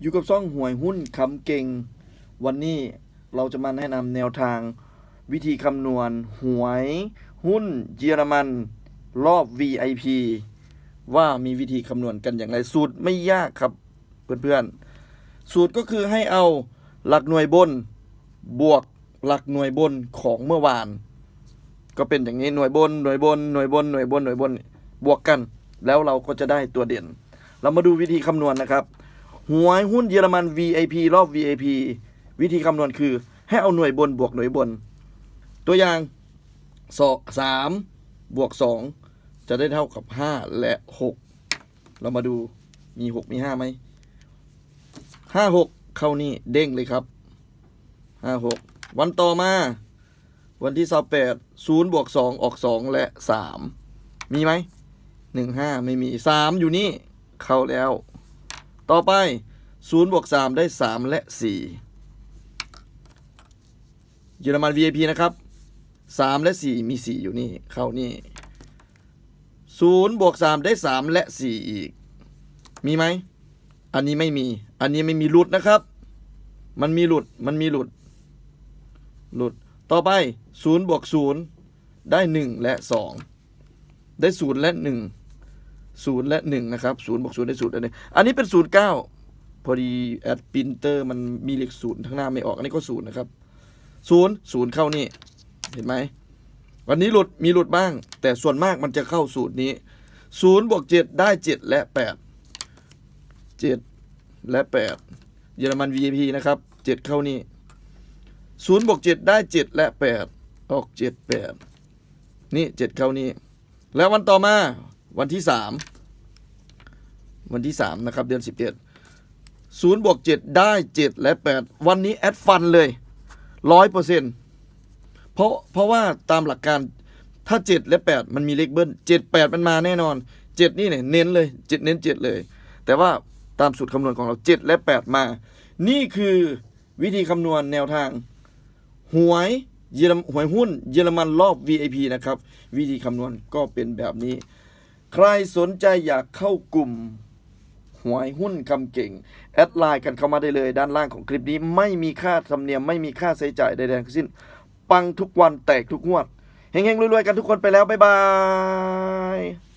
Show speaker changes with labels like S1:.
S1: อยู่กับซ่องหวยหุ้นคำเก่ง วันนี้เราจะมาแนะนำแนวทาง วิธีคำนวณหวยหุ้นเยอรมัน รอบ VIP ว่ามีวิธีคำนวณกันอย่างไรสูตรไม่ยากครับเพื่อนๆ สูตรก็คือให้เอาหลักหน่วยบน บวกหลักหน่วยบนของเมื่อวาน ก็เป็นอย่างนี้หน่วยบนหน่วยบนหน่วยบนหน่วยบนหน่วยบนบวกกัน แล้วเราก็จะได้ตัวเด่น เรามาดูวิธีคำนวณนะครับ หวยหุ้นเยอรมัน VIP รอบ VIP วิธีคำนวณคือ ให้เอาหน่วยบนบวกหน่วยบน ตัวอย่างสองสามบวกสองจะได้เท่ากับห้าและหกเรามาดูมีหกมีห้าไหมห้าหกเข้านี่เด้งเลยครับห้าหกวันต่อมา วันที่สิบแปดศูนย์บวกสองออกสองและสามมีไหมหนึ่งห้าไม่มีสามอยู่นี่ เข้าแล้ว ต่อไปศูนย์บวกสามได้สามและสี่เยอรมัน VIP นะครับสามและสี่มีสี่อยู่นี่เข้านี่ศูนย์บวกสามได้สามและสี่อีก มีไหม อันนี้ไม่มี อันนี้ไม่มีหลุดนะครับ มันมีหลุด มันมีหลุด หลุด ต่อไปศูนย์บวกศูนย์ได้หนึ่งและสองได้ศูนย์และหนึ่ง ศูนย์และหนึ่งนะครับศูนย์บวกศูนย์ได้ศูนย์และหนึ่งอันนี้เป็นศูนย์เก้าพอดีแอดปรินเตอร์มันมีเลขศูนย์ข้างหน้าไม่ออก อันนี้ก็ศูนย์นะครับศูนย์ศูนย์เข้านี่ เห็นไหม วันนี้หลุดมีหลุดบ้าง แต่ส่วนมากมันจะเข้าสูตรนี้ศูนย์บวกเจ็ดได้เจ็ดและแปดเจ็ดและแปดเยอรมัน VIP นะครับเจ็ดเข้านี่ศูนย์บวกเจ็ดได้เจ็ดและแปดออกเจ็ดแปดนี่เจ็ดเข้านี่แล้ววันต่อมา วันที่สามวันที่สามนะครับเดือนสิบเอ็ดศูนย์บวกเจ็ดได้เจ็ดและแปดวันนี้แอดฟันเลยร้อยเปอร์เซ็นต์เพราะเพราะว่าตามหลักการถ้าเจ็ดและแปดมันมีเลขเบิ้ลเจ็ดแปดมันมาแน่นอนเจ็ดนี่เนี่ยเน้นเลยเจ็ดเน้นเจ็ดเลย แต่ว่าตามสูตรคำนวณของเราเจ็ดและแปดมา นี่คือวิธีคำนวณแนวทางหวยเยอรมหวยหุ้นเยอรมันรอบ VIP นะครับ วิธีคำนวณก็เป็นแบบนี้ ใครสนใจอยากเข้ากลุ่มหวยหุ้นคำเก่ง แอดไลน์กันเข้ามาได้เลย ด้านล่างของคลิปนี้ไม่มีค่าธรรมเนียม ไม่มีค่าใช้จ่ายใดๆทั้งสิ้น ปังทุกวันแตกทุกงวดเฮงๆรวยๆกันทุกคนไปแล้ว บ๊ายบาย